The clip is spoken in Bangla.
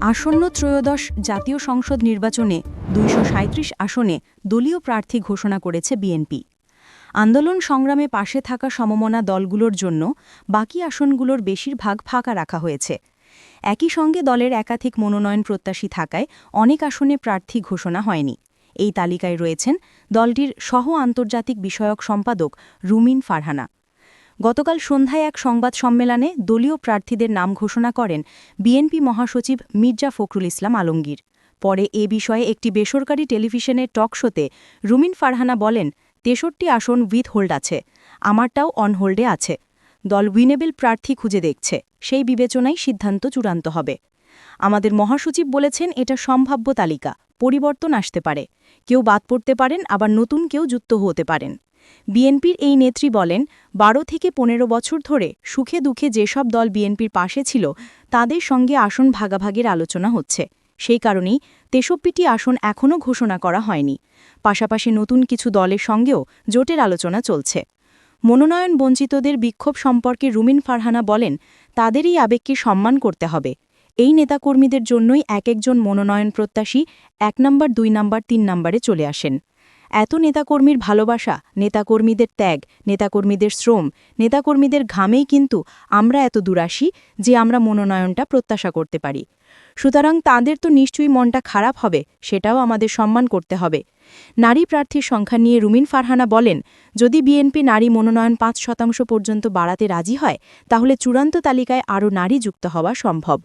আসন্ন ত্রয়োদশ জাতীয় সংসদ নির্বাচনে দুইশো সাঁইত্রিশ আসনে দলীয় প্রার্থী ঘোষণা করেছে বিএনপি। আন্দোলন সংগ্রামে পাশে থাকা সমমনা দলগুলোর জন্য বাকি আসনগুলোর বেশিরভাগ ফাঁকা রাখা হয়েছে। একই সঙ্গে দলের একাধিক মনোনয়ন প্রত্যাশী থাকায় অনেক আসনে প্রার্থী ঘোষণা হয়নি। এই তালিকায় রয়েছেন দলটির সহ আন্তর্জাতিক বিষয়ক সম্পাদক রুমিন ফারহানা। গতকাল সন্ধ্যায় এক সংবাদ সম্মেলনে দলীয় প্রার্থীদের নাম ঘোষণা করেন বিএনপি মহাসচিব মির্জা ফখরুল ইসলাম আলমগীর। পরে এ বিষয়ে একটি বেসরকারি টেলিভিশনের টক শোতে রুমিন ফারহানা বলেন, তেষট্টি আসন উইথ হোল্ড আছে, আমারটাও অন হোল্ডে আছে। দল উইনেবেল প্রার্থী খুঁজে দেখছে, সেই বিবেচনায় সিদ্ধান্ত চূড়ান্ত হবে। আমাদের মহাসচিব বলেছেন, এটা সম্ভাব্য তালিকা, পরিবর্তন আসতে পারে। কেউ বাদ পড়তে পারেন, আবার নতুন কেউ যুক্ত হতে পারেন। বিএনপির এই নেত্রী বলেন, বারো থেকে পনেরো বছর ধরে সুখে দুঃখে যেসব দল বিএনপির পাশে ছিল, তাদের সঙ্গে আসন ভাগাভাগির আলোচনা হচ্ছে। সেই কারণেই তেষট্টিটি আসন এখনও ঘোষণা করা হয়নি। পাশাপাশি নতুন কিছু দলের সঙ্গেও জোটের আলোচনা চলছে। মনোনয়ন বঞ্চিতদের বিক্ষোভ সম্পর্কে রুমিন ফারহানা বলেন, তাদের এই আবেগকে সম্মান করতে হবে। এই নেতাকর্মীদের জন্যই এক একজন মনোনয়ন প্রত্যাশী এক নম্বর, দুই নম্বর, তিন নম্বরে চলে আসেন। এত নেতাকর্মীর ভালোবাসা, নেতাকর্মীদের ত্যাগ, নেতাকর্মীদের শ্রম, নেতাকর্মীদের ঘামেই কিন্তু আমরা এত দূর আসি যে আমরা মনোনয়নটা প্রত্যাশা করতে পারি। সুতরাং তাদের তো নিশ্চয়ই মনটা খারাপ হবে, সেটাও আমাদের সম্মান করতে হবে। নারী প্রার্থীর সংখ্যা নিয়ে রুমিন ফারহানা বলেন, যদি বিএনপি নারী মনোনয়ন পাঁচ শতাংশ পর্যন্ত বাড়াতে রাজি হয়, তাহলে চূড়ান্ত তালিকায় আরও নারী যুক্ত হওয়া সম্ভব।